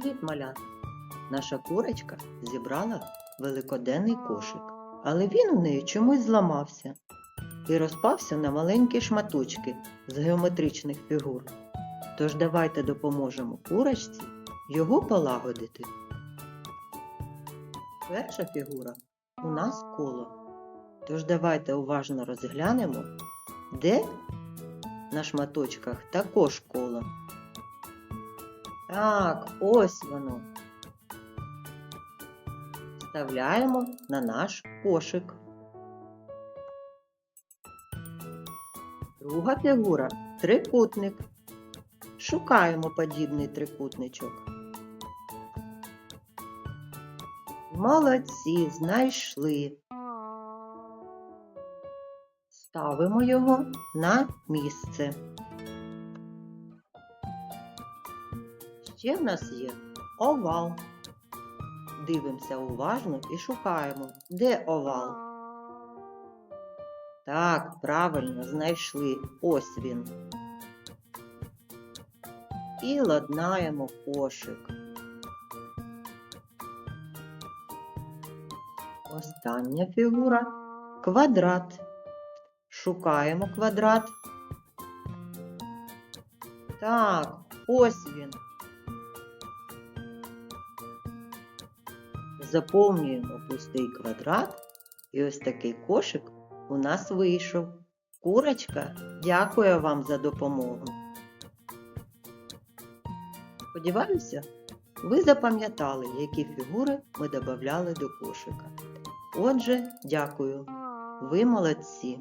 Привіт, малята! Наша курочка зібрала великоденний кошик, але він у неї чомусь зламався і розпався на маленькі шматочки з геометричних фігур. Тож давайте допоможемо курочці його полагодити. Перша фігура у нас коло. Тож давайте уважно розглянемо, де на шматочках також коло. Так, ось воно. Вставляємо на наш кошик. Друга фігура трикутник. Шукаємо подібний трикутничок. Молодці, знайшли. Ставимо його на місце. Ще в нас є овал. Дивимося уважно і шукаємо, де овал. Так, правильно знайшли. Ось він. І ладнаємо кошик. Остання фігура квадрат. Шукаємо квадрат. Так, ось він. Заповнюємо пустий квадрат, і ось такий кошик у нас вийшов. Курочка дякує вам за допомогу. Сподіваюся, ви запам'ятали, які фігури ми додавали до кошика. Отже, дякую. Ви молодці.